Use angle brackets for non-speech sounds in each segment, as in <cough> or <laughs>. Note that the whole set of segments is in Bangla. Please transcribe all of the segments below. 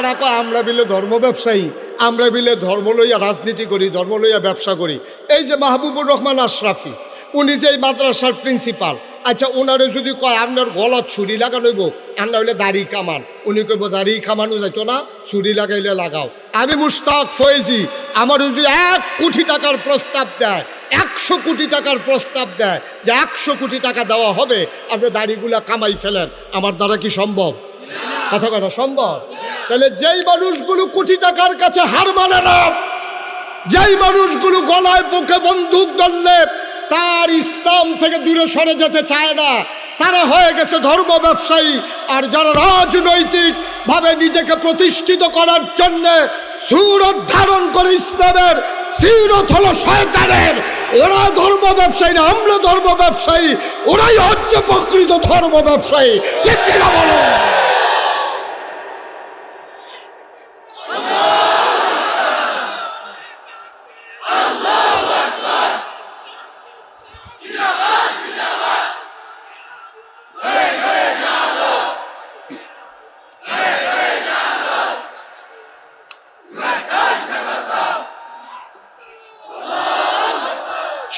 তারা কয়, আমরা বিলে ধর্ম ব্যবসায়ী, আমরা বিলে ধর্ম লইয়া রাজনীতি করি, ধর্ম লইয়া ব্যবসা করি। এই যে মাহবুবুর রহমান আশরাফি, উনি যে এই মাদ্রাসার প্রিন্সিপাল আচ্ছা ওনারে যদি কয়, আপনার গলা ছুরি লাগানোইব আর না হইলে দাড়ি কামান। উনি কইব, দাড়ি কামানো যাইতো না, ছুরি লাগাইলে লাগাও। আমি মুস্তাক ফয়েজি, আমার যদি এক কোটি টাকার প্রস্তাব দেয়, একশো কোটি টাকার প্রস্তাব দেয় যে একশো কোটি টাকা দেওয়া হবে, আপনি দাড়িগুলা কামাই ফেলেন, আমার দ্বারা কি সম্ভব? কথা কথা সম্ভব? তাহলে যেই মানুষগুলো কোটি টাকার কাছে হার মানে না, যেই মানুষগুলো গলায় বুকে বন্দুক ধরলে তার ইসলাম থেকে দূরে সরে যেতে চায় না, তারা হয়ে গেছে ধর্ম ব্যবসায়ী। আর যারা রাজনৈতিক ভাবে নিজেকে প্রতিষ্ঠিত করার জন্য সুরত ধারণ করে ইসলামের, সিরত হলো শয়তানের। ওরা ধর্ম ব্যবসায়ী না, আমরা ধর্ম ব্যবসায়ী। ওরাই হচ্ছে প্রকৃত ধর্ম ব্যবসায়ী। বলো?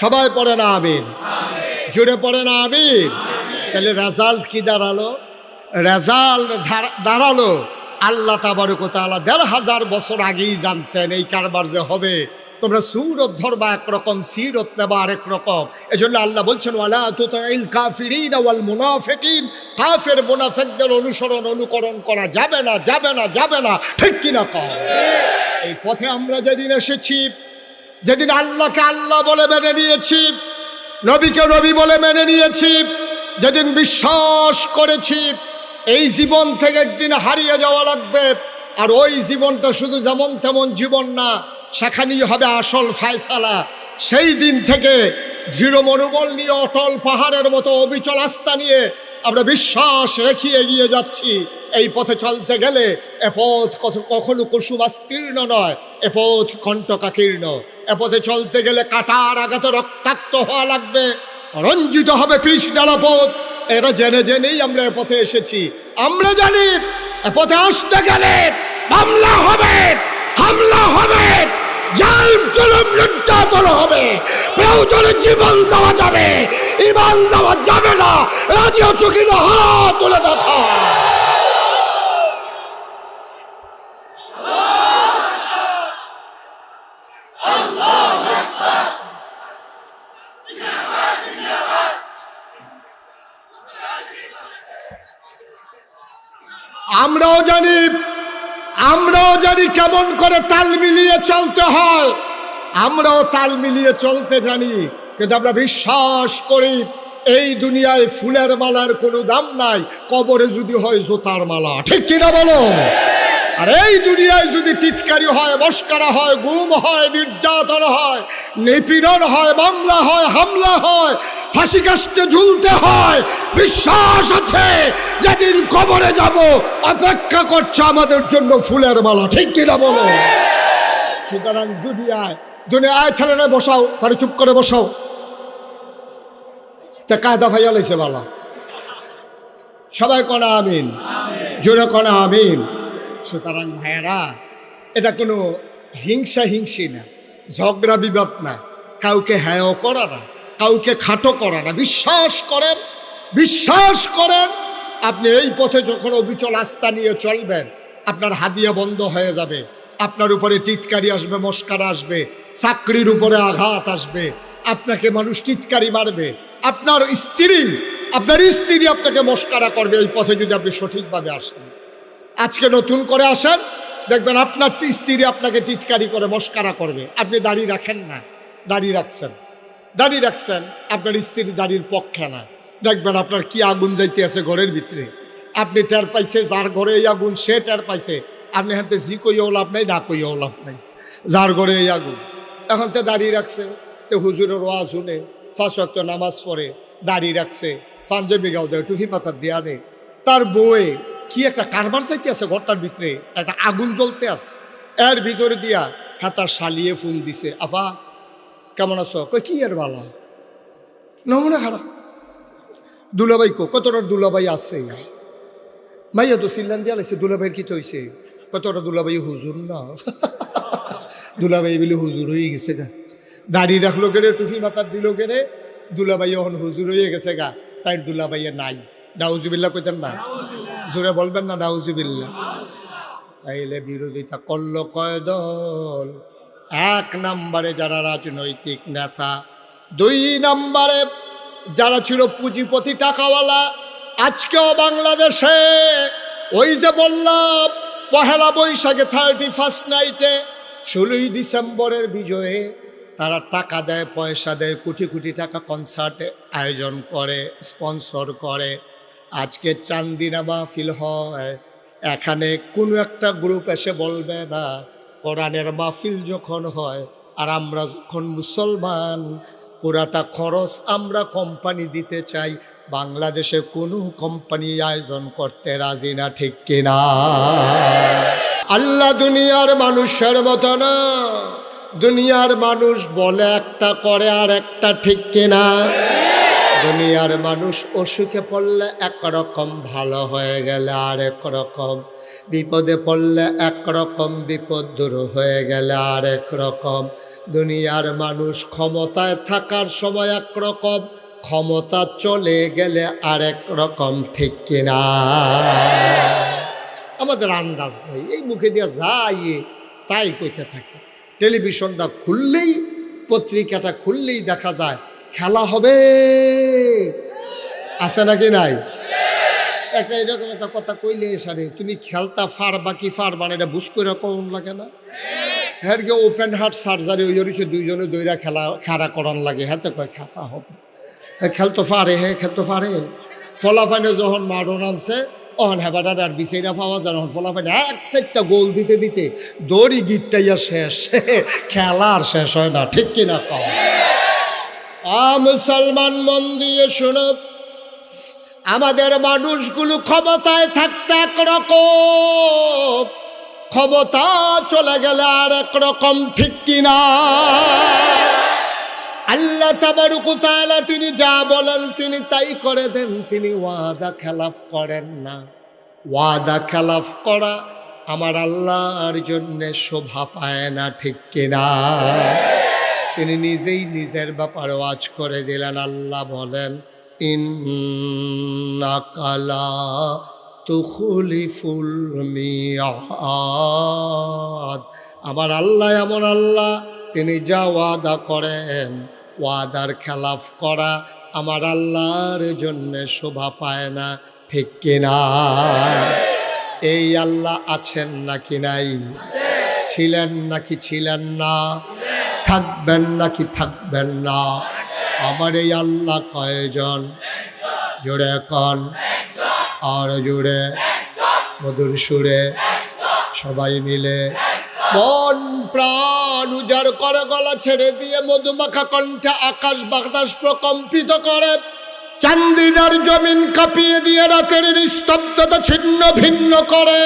সবাই পড়ে না, আমিন। জুড়ে পড়ে না, আমিন। তাহলে রেজাল্ট কি দাঁড়াল? রেজাল্ট দাঁড়াল। আল্লাহ তাবারকতালা দেড় হাজার বছর আগেই জানতেন এই কারবার যে হবে। তোমরা সুরত ধরবা একরকম, সিরত নেবা আরেক রকম এই জন্য আল্লাহ বলছেন, ওয়ালা তুতাইল কাফিরিন ওয়াল মুনাফিকিন। কাফের মুনাফিকদের অনুসরণ, অনুকরণ করা যাবে না যাবে না যাবে না। ঠিক কিনা কম? এই পথে আমরা যেদিন এসেছি যেদিন আল্লাহকে আল্লাহ বলে মেনে নিয়েছি, নবীকে নবী বলে মেনে নিয়েছি, যেদিন বিশ্বাস করেছি, এই জীবন থেকে একদিন হারিয়ে যাওয়া লাগবে। আর ওই জীবনটা শুধু যেমন তেমন জীবন না, সেখানেই হবে আসল ফায়সালা। সেই দিন থেকে দৃঢ় মনোবল নিয়ে অটল পাহাড়ের মতো অবিচল আস্থা নিয়ে আমরা বিশ্বাস রেখে এগিয়ে যাচ্ছি। এই পথে চলতে গেলে এ পথ কত কখনো কুসুমাস্তীর্ণ নয়, এ পথ কণ্টকাকীর্ণ। এ পথে চলতে গেলে কাটার আঘাতে রক্তাক্ত হওয়া লাগবে। রঞ্জিত হবে পিস ডালা পথ। এটা জেনে জেনেই আমরা এ পথে এসেছি। আমরা জানি এ পথে আসতে গেলে মামলা হবে, হামলা হবে। জাল জুলুম নির্যাতন হবে, প্রয়োজনে জীবন দেওয়া যাবে। ইমান দেওয়া যাবে না। রাজি আছো কিনা? হাত তুলে দেখা আমরাও জানি আমরাও জানি কেমন করে তাল মিলিয়ে চলতে হয়? আমরাও তাল মিলিয়ে চলতে জানি। কিন্তু আমরা বিশ্বাস করি, এই দুনিয়ায় ফুলের মালার কোনো দাম নাই, কবরে যদি হয় জোতার মালা। ঠিক কিনা বলো? আর এই দুনিয়ায় যদি টিটকারি হয় মস্কারা হয় গুম হয় নির্যাতন হয় নিপীড়ন হয় মামলা হয় হামলা হয় ফাঁসি কাস্তে ঝুলতে হয় বিশ্বাস আছে যেদিন কবরে যাব অপেক্ষা করছে আমাদের জন্য ফুলের মালা ঠিক কিনা বলো? সুতরাং দুনিয়ায় দুনিয়ায় ছেলেরা বসাও তাহলে চুপ করে বসাও। তা কায়দা ভাইয়া লাইছে বালা। সবাই কনা আমিন। জোরে কনা আমিন। সুতরাং ভাইয়ারা, এটা কোনো হিংসা হিংসি না, ঝগড়া বিবাদ না, কাউকে হ্যাঁ করা না, কাউকে খাটো করা না, বিশ্বাস করেন বিশ্বাস করেন, আপনি এই পথে যখন অবিচল আস্থা নিয়ে চলবেন, আপনার হাদিয়া বন্ধ হয়ে যাবে, আপনার উপরে টিটকারি আসবে, মস্কারা আসবে, চাকরির উপরে আঘাত আসবে, আপনাকে মানুষ টিটকারি মারবে, আপনার স্ত্রী আপনার স্ত্রী আপনাকে মস্কারা করবে, এই পথে যদি আপনি সঠিকভাবে আসেন। আজকে নতুন করে আসেন, দেখবেন আপনার স্ত্রী আপনাকে টিটকারি করে, মস্কারা করবে। আপনি দাড়ি রাখেন না, দাড়ি রাখছেন। দাড়ি রাখছেন, আপনার স্ত্রী দাড়ির পক্ষে না। দেখবেন আপনার কি আগুন যাইতে আছে ঘরের ভিতরে। আপনি টের পাইছে, যার ঘরে এই আগুন, সে টের পাইছে। আপনি হাতে জি কইও লাভ নাই, না কইও লাভ নাই। যার ঘরে এই আগুন। এখন তো দাঁড়িয়ে রাখছে, তো হুজুরের ওয়াজ শুনে, ফাঁস নামাজ পড়ে দাঁড়িয়ে রাখছে, পাঞ্জাবি গাও দেয় টুফি পাতার দেয়া নেই। তার বউয়ে কি একটা কারবার চাইতে আছে ঘরটার ভিতরে? একটা আগুন জ্বলতে আছে। এর ভিতরে দিয়া হ্যাঁ তার শালিয়ে ফোন দিছে। আফা, কেমন আছো? কই, কি এর বালা? নমুনা খারাপ দুলাভাই কো, কতটা দুলাভাই আছে? মাইয়া তো সিল্লান দিয়া লাইছে, দুলাভাইয়ের কি তো হইছে কতটা দুলাবাই হুজুর না? <laughs> দুলাবাই বলে হুজুর হয়ে গেছে গা। দাড়ি রাখল কেড়ে টুফি মাথার দিল কেড়ে দুলাবাই এখন হুজুর হয়ে গেছে গা। তাই দুলাভাইয়ে নাই। ডাউজুবিল্লা কইতেন না? জোরে বলবেন না ডাউজুবিল্লা তাইলে বিরোধিতা করল কয় দল? এক নম্বরে যারা রাজনৈতিক নেতা, দুই নম্বরে যারা ছিল পুঁজিপতি টাকাওয়ালা, আজকেও বাংলাদেশে ওই যে বললাম, পহেলা বৈশাখে থার্টি ফার্স্ট নাইটে ষোলোই ডিসেম্বরের বিজয়ে তারা টাকা দেয়, পয়সা দেয়, কোটি কোটি টাকা কনসার্টে আয়োজন করে স্পন্সর করে। আজকে চান্দিনা মাহফিল হয়। এখানে কোনো একটা গ্রুপ এসে বলবে, না, কোরআনের মাহফিল যখন হয় আর আমরা যখন মুসলমান, পুরাটা খরচ আমরা কোম্পানি দিতে চাই, বাংলাদেশে কোনো কোম্পানি আয়োজন করতে রাজি না, ঠিক কিনা আল্লাহ দুনিয়ার মানুষের মতো না। দুনিয়ার মানুষ বলে একটা, করে আর একটা, ঠিক কিনা দুনিয়ার মানুষ অসুখে পড়লে একরকম ভালো হয়ে গেলে আর এক রকম বিপদে পড়লে একরকম বিপদ দূর হয়ে গেলে আর রকম দুনিয়ার মানুষ ক্ষমতায় থাকার সময় একরকম, ক্ষমতা চলে গেলে আরেক রকম ঠিক কিনা? আমাদের আন্দাজ নেই, এই মুখে দিয়ে যাই, তাই কইতে থাকে। টেলিভিশনটা খুললেই, পত্রিকাটা খুললেই দেখা যায় খেলা হবে। আছে নাকি নাই? একটা এরকম একটা কথা কইলে সারে, তুমি খেলতা ফার, বাকি ফার মানে এটা বুঝ করে কম লাগে না? হ্যাঁ ওপেন হার্ট সার্জারি ওই হচ্ছে দুইজনে দইরা খেলা খেলা করান লাগে। হ্যাঁ তো কয় খেলা হবে। হ্যাঁ খেলতো পারে হ্যাঁ খেলতো পারে ফলাফানে যখন মারো নামছে অহন হেবাটার আর বিচাইরা পাওয়া যায় তখন ফলাফানে এক সেটটা গোল দিতে দিতে দড়ি গিটটাইয়া শেষ। <laughs> খেলা আর শেষ হয় না, ঠিক কিনা কম মুসলমান মন দিয়ে শোনো। আমাদের মানুষগুলো ক্ষমতায় থাকতে একরকম ক্ষমতা চলে গেলে আর একরকম ঠিক কিনা? আল্লাহ তাবারুকুতালা তিনি যা বলেন তিনি তাই করে দেন। তিনি ওয়াদা খেলাফ করেন না। ওয়াদা খেলাফ করা আমার আল্লাহর জন্যে শোভা পায় না ঠিক কিনা? তিনি নিজেই নিজের ব্যাপারে ওয়াজ করে দিলেন, আল্লাহ বলেন ইন্নাকালা তুখলিফুল মিয়াদ। আমার আল্লাহ এমন আল্লাহ, তিনি যা ওয়াদা করেন, ওয়াদার খেলাফ করা আমার আল্লাহর জন্য শোভা পায় না, ঠিক কিনা? এই আল্লাহ আছেন নাকি নাই? ছিলেন নাকি ছিলেন না? থাকবেন নাকি থাকবেন না? আমার এই আল্লাহ কয়জন? জোরে কন। আর জোরে। মধুর সুরে। সবাই মিলে। মন, প্রাণ উজাড় করে গলা ছেড়ে দিয়ে মধুমাখা কণ্ঠে আকাশ বাতাস প্রকম্পিত করে। চান্দিনার জমিন কাঁপিয়ে দিয়ে রাতের নিস্তব্ধতা ছিন্ন ভিন্ন করে।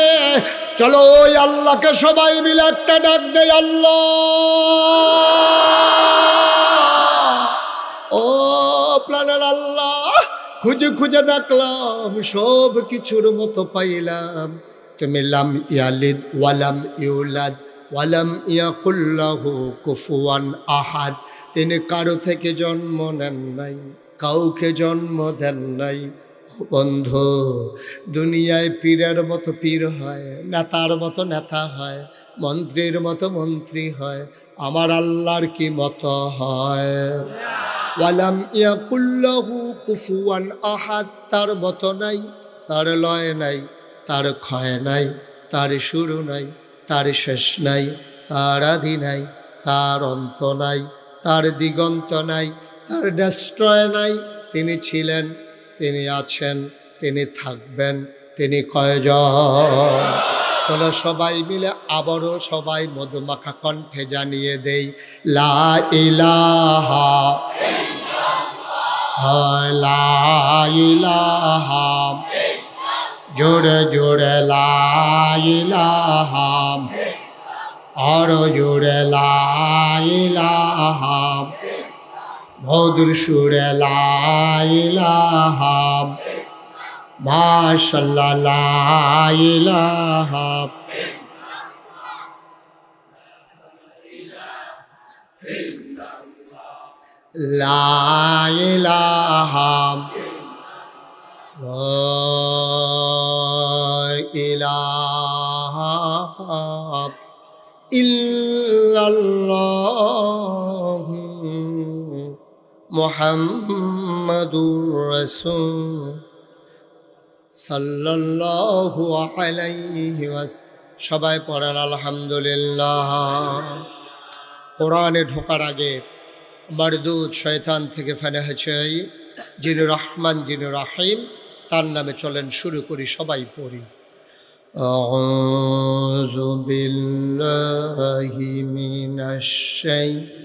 চলো ওই আল্লাহকে সবাই মিলে একটা ডাক দেয় আল্লাহ। ও প্রাণের আল্লাহ, খুঁজে খুঁজে দেখলাম, সব কিছুর মতো পাইলাম। তুমি লাম ইয়ালিদ ওয়ালাম ইউলাদ ওয়ালাম ইয়াকুল্লাহু কুফুয়ান আহাদ। তিনি কারও থেকে জন্ম নেন নাই। কাউকে জন্ম দেন নাই। বন্ধু, দুনিয়ায় পীরের মতো পীর হয়, নেতার মতো নেতা হয়, মন্ত্রীর মতো মন্ত্রী হয়, আমার আল্লাহর কি মতো হয়? ওয়ালাম তার মতো নাই, তার লয় নাই, তার ক্ষয় নাই, তার শুরু নাই, তার শেষ নাই, তার আধি নাই, তার অন্ত নাই, তার দিগন্ত নাই তার ডেস্ট্রয় নাই। তিনি ছিলেন, তিনি আছেন, তিনি থাকবেন, তিনি কয়জন? চলো সবাই মিলে আবারও সবাই মধুমাখা কণ্ঠে জানিয়ে দেই, লা ইলাহা লা জোরে জোরে, লা ইলাহা আর জোরে, লা ইলাহা মধুর সুরে লাইলাহাব মাশাল্লাহ লাইলাহাব লাইলাহাব ইলাহা। ইল্লাল্লাহ। محمد رسول সাল্লাল্লাহু আলাইহি ওয়াস সবাই পড়েন আলহামদুলিল্লাহ কোরআনে ঢোকার আগে মারদুদ শয়তান থেকে ফেনে চাই যিনি রহমান যিনি রাহিম তার নামে চলেন শুরু করি সবাই পড়ি أعوذ بالله من الشيطان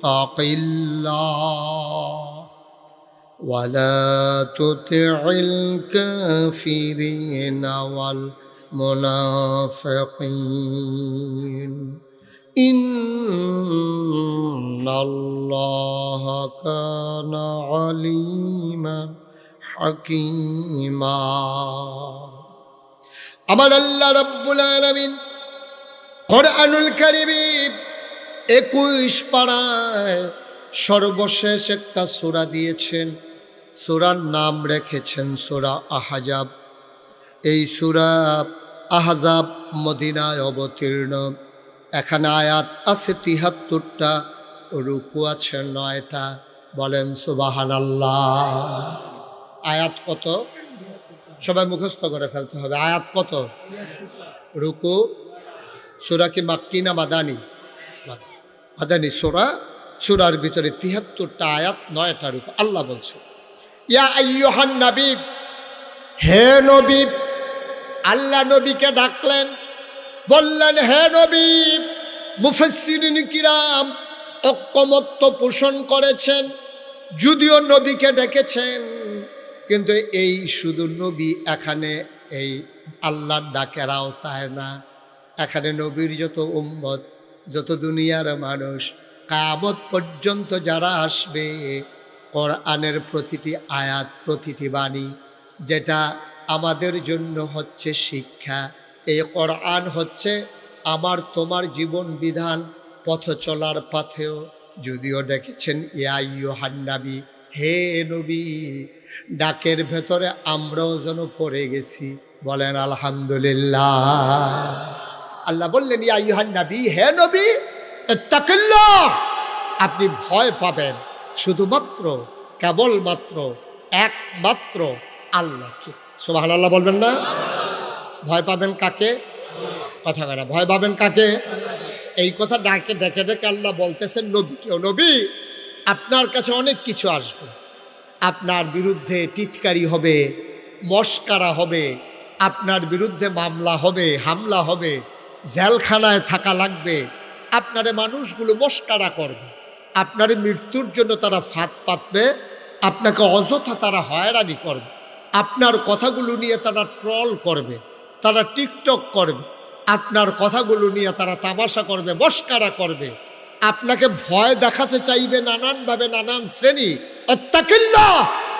النبي اتق الله ولا تطع الكافرين والمنافقين إن الله كان عليما حكيما আমার আল্লাহ রব্বুল আলমিন কোরআনুল কারিমে একুশ পাড়ায় সর্বশেষ একটা সূরা দিয়েছেন। সূরার নাম রেখেছেন সূরা আহাজাব। এই সুরা আহাজাব মদিনায় অবতীর্ণ। এখানে আয়াত আছে তিহাত্তরটা, রুকু আছে নয়টা। বলেন সুবাহান আল্লাহ আয়াত কত? সবাই মুখস্থ করে ফেলতে হবে। আয়াত কত? রুকু? সুরা কি মাক্কি না মাদানি? মাদানি সুরা, সুরার ভিতরে তিহাত্তরটা আয়াত নয়টা রূপ আল্লাহ বলছে। ইয়া আইয়ুহান নবী, হে নবী, আল্লাহ নবীকে ডাকলেন, বললেন, হে নবী, মুফাসসিরিন কিরাম ঐক্যমত্য পোষণ করেছেন, যদিও নবীকে ডেকেছেন, কিন্তু এই শুধু নবী, এখানে এই আল্লাহর ডাকের আওতায় না, এখানে নবীর যত উম্মত যত দুনিয়ার মানুষ কামত পর্যন্ত যারা আসবে, কোরআনের প্রতিটি আয়াত, প্রতিটি বাণী, যেটা আমাদের জন্য হচ্ছে শিক্ষা। এই কোরআন হচ্ছে আমার তোমার জীবন বিধান, পথ চলার পথেও। যদিও ডেকেছেন ইয়াইয়ো হান্নাবি হে নবী, ডাকের ভেতরে আমরাও যেন পড়ে গেছি। বলেন, আলহামদুলিল্লাহ। আল্লাহ বললেন ইয়াইহান নবী, হে নবী আপনি ভয় পাবেন শুধুমাত্র, কেবলমাত্র, একমাত্র আল্লাহকে। সুবহান আল্লাহ বলবেন না? ভয় পাবেন কাকে? কথা কাটা ভয় পাবেন কাকে? এই কথা ডাকে, ডেকে ডেকে আল্লাহ বলতেছেন, নবী কেউ নবী? আপনার কাছে অনেক কিছু আসবে। আপনার বিরুদ্ধে টিটকারি হবে, মস্কারা হবে, আপনার বিরুদ্ধে মামলা হবে, হামলা হবে জেলখানায় থাকা লাগবে। আপনারে মানুষগুলো মস্কারা করবে। আপনার মৃত্যুর জন্য তারা ফাঁদ পাতবে। আপনাকে অযথা তারা হয়রানি করবে। আপনার কথাগুলো নিয়ে তারা ট্রল করবে। তারা টিকটক করবে। আপনার কথাগুলো নিয়ে তারা তামাশা করবে, মস্কারা করবে। আপনাকে ভয় দেখাতে চাইবে নানানভাবে নানান শ্রেণি।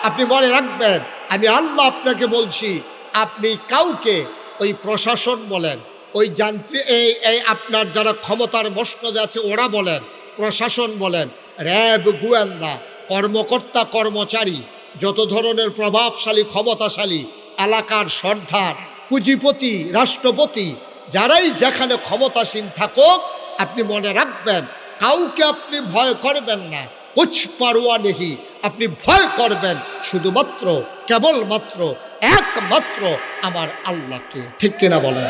আপনি মনে রাখবেন, আমি আল্লাহ আপনাকে বলছি, আপনি কাউকে ওই প্রশাসন বলেন ওই যান্ত্রিক এই এই আপনার যারা ক্ষমতার মসনদে আছে, ওরা বলেন, প্রশাসন বলেন, র্যাব গোয়েন্দা, কর্মকর্তা, কর্মচারী, যত ধরনের প্রভাবশালী, ক্ষমতাশালী, এলাকার সর্দার, পুঁজিপতি, রাষ্ট্রপতি, যারাই যেখানে ক্ষমতাসীন থাকুক, আপনি মনে রাখবেন, কাউকে আপনি ভয় করবেন না। কুছ পারোয়া নেহি, আপনি ভয় করবেন, শুধুমাত্র, কেবলমাত্র, একমাত্র আমার আল্লাহকে। ঠিক কিনা বলেন?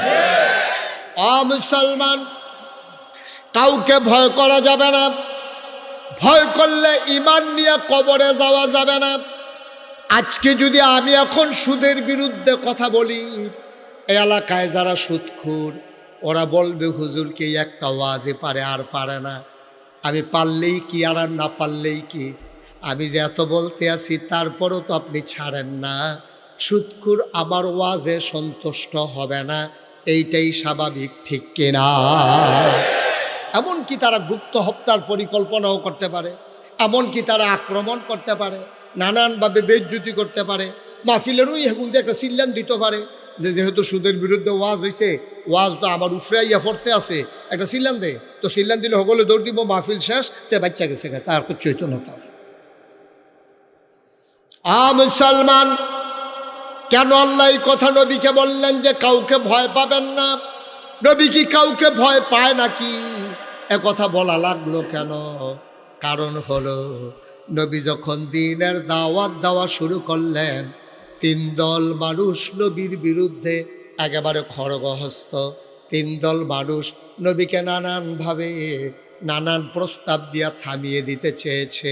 মুসলমান, কাউকে ভয় করা যাবে না। ভয় করলে ইমান নিয়ে কবরে যাওয়া যাবে না। আজকে যদি আমি এখন সুদের বিরুদ্ধে কথা বলি এলাকায় যারা সুদখুর ওরা বলবে হুজুরকে একটা ওয়াজে পারে আর পারে না। আমি পারলেই কি আর আর না পারলেই কি? আমি যে এত বলতে আছি, তারপরও তো আপনি ছাড়েন না। সুৎকুর আমার ওয়াজে সন্তুষ্ট হবে না। এইটাই স্বাভাবিক, ঠিক কিনা? এমনকি তারা গুপ্ত হত্যার পরিকল্পনাও করতে পারে? এমনকি তারা আক্রমণ করতে পারে? নানানভাবে বেজ্জুতি করতে পারে? মাহফিলেরও এখন একটা সিল্লান দিতে পারে যে যেহেতু সুদের বিরুদ্ধে ওয়াজ হয়েছে ওয়াজ তো আমার উফরাইয়া পড়তে আছে। একটা সিল্লান দে। তো সিল্লান দিলে সকলে দৌড় দিব, মাহফিল শেষ, তে বাচ্চা গেছে তার চৈতন্যতা। আ মুসলমান কেন আল্লাহ এই কথা নবীকে বললেন যে কাউকে ভয় পাবেন না? নবী কি কাউকে ভয় পায় নাকি? কথা বলা লাগল কেন? কারণ হলো, নবী যখন দিনের দাওয়াত দেওয়া শুরু করলেন, তিন দল মানুষ নবীর বিরুদ্ধে একেবারে খড়গহস্ত। তিন দল মানুষ নবীকে নানানভাবে নানান প্রস্তাব দিয়া থামিয়ে দিতে চেয়েছে,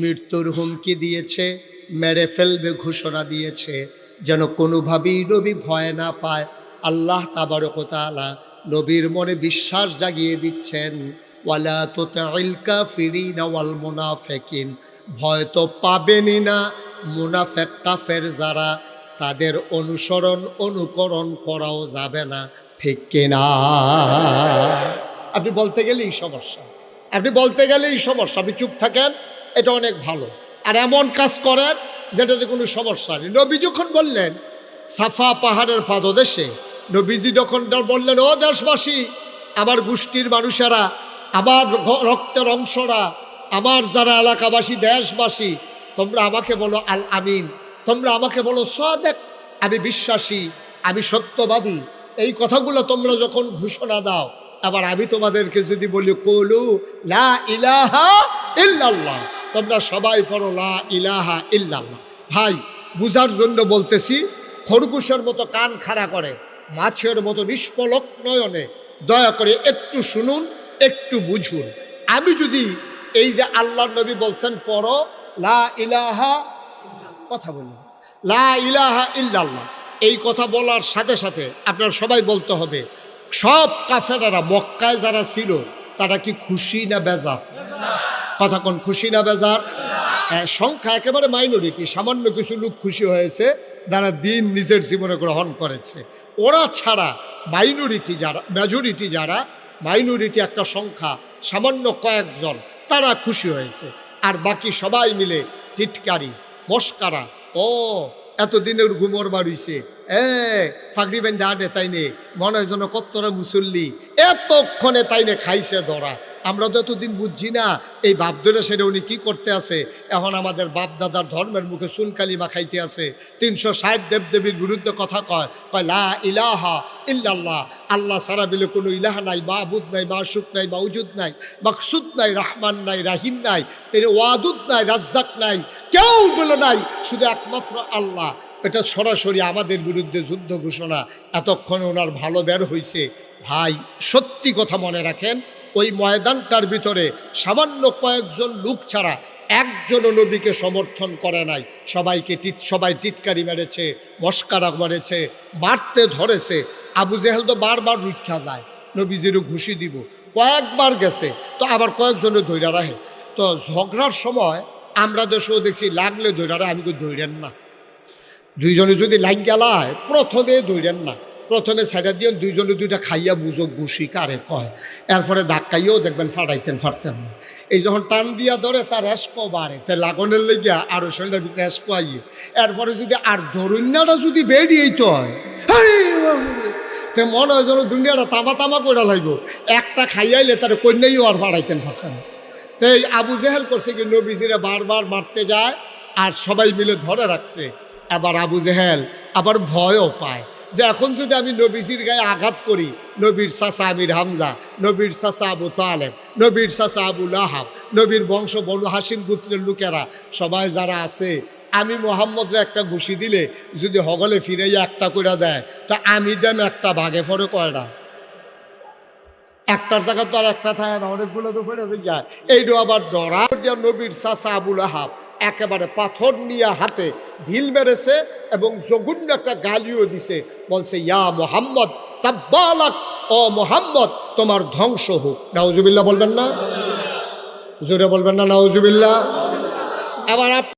মৃত্যুর হুমকি দিয়েছে, মেরে ফেলবে ঘোষণা দিয়েছে। যেন কোনোভাবেই নবী ভয় না পায়। আল্লাহ তাবারকতালা নবীর মনে বিশ্বাস জাগিয়ে দিচ্ছেন। ওয়ালা তোতাইল কাফিরিন ওয়াল মুনাফিকিন। ভয় তো পাবেনই না মুনাফেক কাফের যারা। তাদের অনুসরণ, অনুকরণ করাও যাবে না। ঠিক কিনা আপনি বলতে গেলেই সমস্যা। আপনি বলতে গেলেই সমস্যা। আপনি চুপ থাকেন, এটা অনেক ভালো। আর এমন কাজ করেন যেটাতে কোনো সমস্যা নেই। নবী যখন বললেন, সাফা পাহাড়ের পাদদেশে, নবীজি যখন বললেন, ও দেশবাসী, আমার গোষ্ঠীর মানুষেরা, আমার রক্তের অংশরা, আমার যারা এলাকাবাসী, দেশবাসী, তোমরা আমাকে বলো আল আমিন তোমরা আমাকে বলো সদেক, আমি বিশ্বাসী, আমি সত্যবাদী। এই কথাগুলো তোমরা যখন ঘোষণা দাও, আবার আমি তোমাদেরকে যদি বলি, কলু লা ইলাহা ইল্লাল্লাহ তোমরা সবাই পড়ো, লা ইলাহা ইল্লাল্লাহ। ভাই, বুঝার জন্য বলতেছি, খরগোশের মতো কান খাড়া করে, মাছের মতো নিষ্পলক নয়নে। দয়া করে একটু শুনুন, একটু বুঝুন। আমি যদি এই যে আল্লাহ নবী বলছেন, পড়ো, লা ইলাহা, কথা বলুন। লা ইলাহা ইল্লাল্লাহ। এই কথা বলার সাথে সাথে আপনার সবাই বলতে হবে, সব কাফেরারা মক্কায় যারা ছিল, তারা কি খুশি না বেজার? কথা কোন খুশি না বেজার? সংখ্যা একেবারে মাইনরিটি সামান্য কিছু লোক খুশি হয়েছে, যারা দিন নিজের জীবনে গ্রহণ করেছে। ওরা ছাড়া মাইনরিটি যারা মেজরিটি যারা মাইনরিটি একটা সংখ্যা, সামান্য কয়েকজন, তারা খুশি হয়েছে। আর বাকি সবাই মিলে, টিটকারি, মস্কারা, ও, এতদিনের ঘুমর বাড়িছে এ বেন দাঁড়ে তাই নে মনে হয় যেন কত্তরা মুসল্লি। এতক্ষণে তাই নে খাইছে ধরা। আমরা তো এতদিন বুঝছি না, এই বাপ ধরে সেটা উনি কি করতে আছে। এখন আমাদের বাপ দাদার ধর্মের মুখে সুনকালি খাইতে আছে। তিনশো ষাট দেবদেবীর বিরুদ্ধে কথা কয় কয়, লা ইলাহা ইল্লাল্লাহ, আল্লাহ সারা বিলে কোনো ইলাহা নাই, মাহবুদ নাই, মাসুক নাই, মাউজুদ নাই, মাকসুদ নাই, রাহমান নাই, রাহিম নাই তিনি ওয়াদুদ নাই, রাজ্জাক নাই, কেউ বলে নাই, শুধু একমাত্র আল্লাহ। এটা সরাসরি আমাদের বিরুদ্ধে যুদ্ধ ঘোষণা। এতক্ষণে ওনার ভালো বের হয়েছে ভাই, সত্যি কথা মনে রাখেন, ওই ময়দানটার ভিতরে সামান্য কয়েকজন লোক ছাড়া একজনও নবীকে সমর্থন করে নাই। সবাইকে টিট, সবাই টিটকারি মেরেছে, মস্কারা মেরেছে, মারতে ধরেছে। আবু জেহেল তো বারবার রুক্ষা যায়, নবীজিরও ঘুষি দিব। কয়েকবার গেছে, তো আবার কয়েকজনে ধৈর্য রাখে। তো ঝগড়ার সময় আমরা দেশেও দেখছি, লাগলে ধৈর্য রাখে, আমি কই ধৈর্যেন না। দুইজনে যদি লাইন গেলায়, প্রথমে দৌড়েন না, প্রথমে সাইডা দিয়ে দুইজনে দুইটা খাইয়া বুঝো ঘুষি কারে কয়। এরপরে ধাক্কাইও দেখবেন ফাটাইতেন, ফাটতেন না। এই যখন টান দিয়া ধরে তার রেস্কো বাড়ে তে লাগনের লেগিয়া আরও শরীরের ভিতরে রেস্কো আইয়ে এরপরে যদি আর ধরুন্যাটা যদি বেরিয়েই তো হয় তে মনে হয় যেন দুনিয়াটা তামা তামা করে লাগবো একটা খাইয়াইলে তার কন্যাইও আর ফাটাইতেন, ফাটতেন তো এই আবু জেহেল করছে কি, নবীজিরা বারবার মারতে যায়, আর সবাই মিলে ধরে রাখছে। আবার আবু জেহেল আবার ভয়ও পায় যে এখন যদি আমি নবীজির গায়ে আঘাত করি, নবীর চাচা আমির হামজা, নবীর চাচা আবু তালেব, নবীর চাচা আবু লাহাব, নবীর বংশ বনু হাসিম গুত্রের লোকেরা, সবাই যারা আছে, আমি মোহাম্মদরা একটা ঘুষি দিলে যদি হগলে ফিরে একটা করে দেয়, তা আমি দেন একটা ভাগে ফরে কয়টা একটার জায়গা তো আর একটা থাকে না, অনেকগুলো তো ফেরেছে যায় এইটা আবার ডরা নবীর চাচা আবুল আহাব একেবারে পাথর নিয়ে হাতে ঢিল মেরেছে এবং জঘন্য একটা গালিও দিছে। বলছে, ইয়া মোহাম্মদ, তাব্বালাক, ও মোহাম্মদ, তোমার ধ্বংস হোক। নাউজুবিল্লাহ বলবেন না? জোরে বলবেন না নাউজুবিল্লাহ? এবার